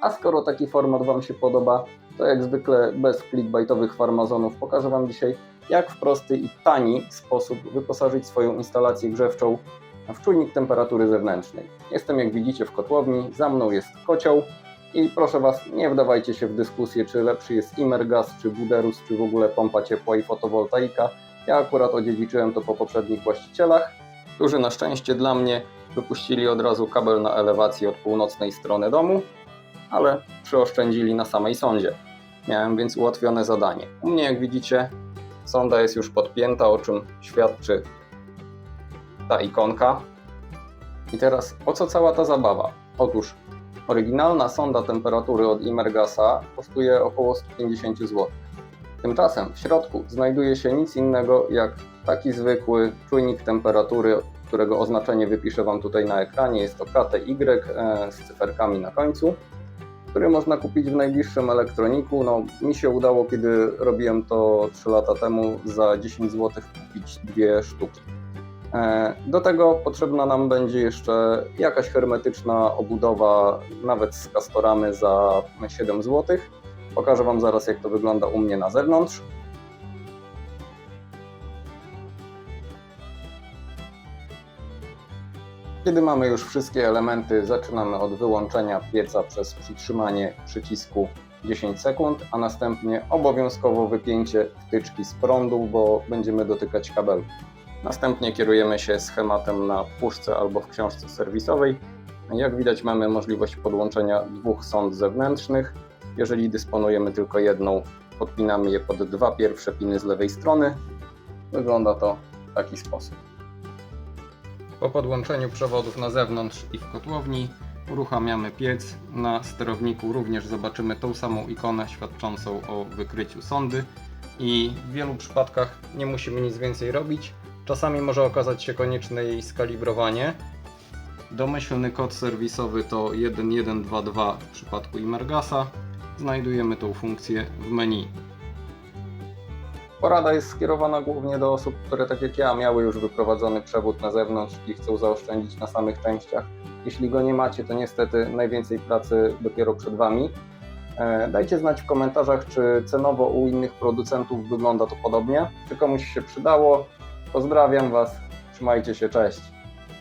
A skoro taki format Wam się podoba, to jak zwykle bez clickbaitowych farmazonów pokażę Wam dzisiaj, jak w prosty i tani sposób wyposażyć swoją instalację grzewczą w czujnik temperatury zewnętrznej. Jestem jak widzicie w kotłowni, za mną jest kocioł i proszę Was, nie wdawajcie się w dyskusję, czy lepszy jest Imergas, czy Buderus, czy w ogóle pompa ciepła i fotowoltaika. Ja akurat odziedziczyłem to po poprzednich właścicielach, którzy na szczęście dla mnie wypuścili od razu kabel na elewację od północnej strony domu, ale przyoszczędzili na samej sondzie. Miałem więc ułatwione zadanie. U mnie, jak widzicie, sonda jest już podpięta, o czym świadczy ta ikonka. I teraz o co cała ta zabawa? Otóż oryginalna sonda temperatury od Imergasa kosztuje około 150 zł. Tymczasem w środku znajduje się nic innego jak taki zwykły czujnik temperatury, którego oznaczenie wypiszę Wam tutaj na ekranie. Jest to KTY e, z cyferkami na końcu, który można kupić w najbliższym elektroniku. No, mi się udało, kiedy robiłem to 3 lata temu, za 10 zł kupić dwie sztuki. E, Do tego potrzebna nam będzie jeszcze jakaś hermetyczna obudowa, nawet z kastoramy za 7 zł. Pokażę Wam zaraz, jak to wygląda u mnie na zewnątrz. Kiedy mamy już wszystkie elementy, zaczynamy od wyłączenia pieca przez przytrzymanie przycisku 10 sekund, a następnie obowiązkowo wypięcie wtyczki z prądu, bo będziemy dotykać kabelu. Następnie kierujemy się schematem na puszce albo w książce serwisowej. Jak widać mamy możliwość podłączenia dwóch sond zewnętrznych. Jeżeli dysponujemy tylko jedną, podpinamy je pod dwa pierwsze piny z lewej strony. Wygląda to w taki sposób. Po podłączeniu przewodów na zewnątrz i w kotłowni uruchamiamy piec. Na sterowniku również zobaczymy tą samą ikonę świadczącą o wykryciu sondy i w wielu przypadkach nie musimy nic więcej robić. Czasami może okazać się konieczne jej skalibrowanie. Domyślny kod serwisowy to 1122 w przypadku Imergasa. Znajdujemy tą funkcję w menu. Porada jest skierowana głównie do osób, które tak jak ja miały już wyprowadzony przewód na zewnątrz i chcą zaoszczędzić na samych częściach. Jeśli go nie macie, to niestety najwięcej pracy dopiero przed Wami. E, Dajcie znać w komentarzach, czy cenowo u innych producentów wygląda to podobnie, czy komuś się przydało. Pozdrawiam Was, trzymajcie się, cześć.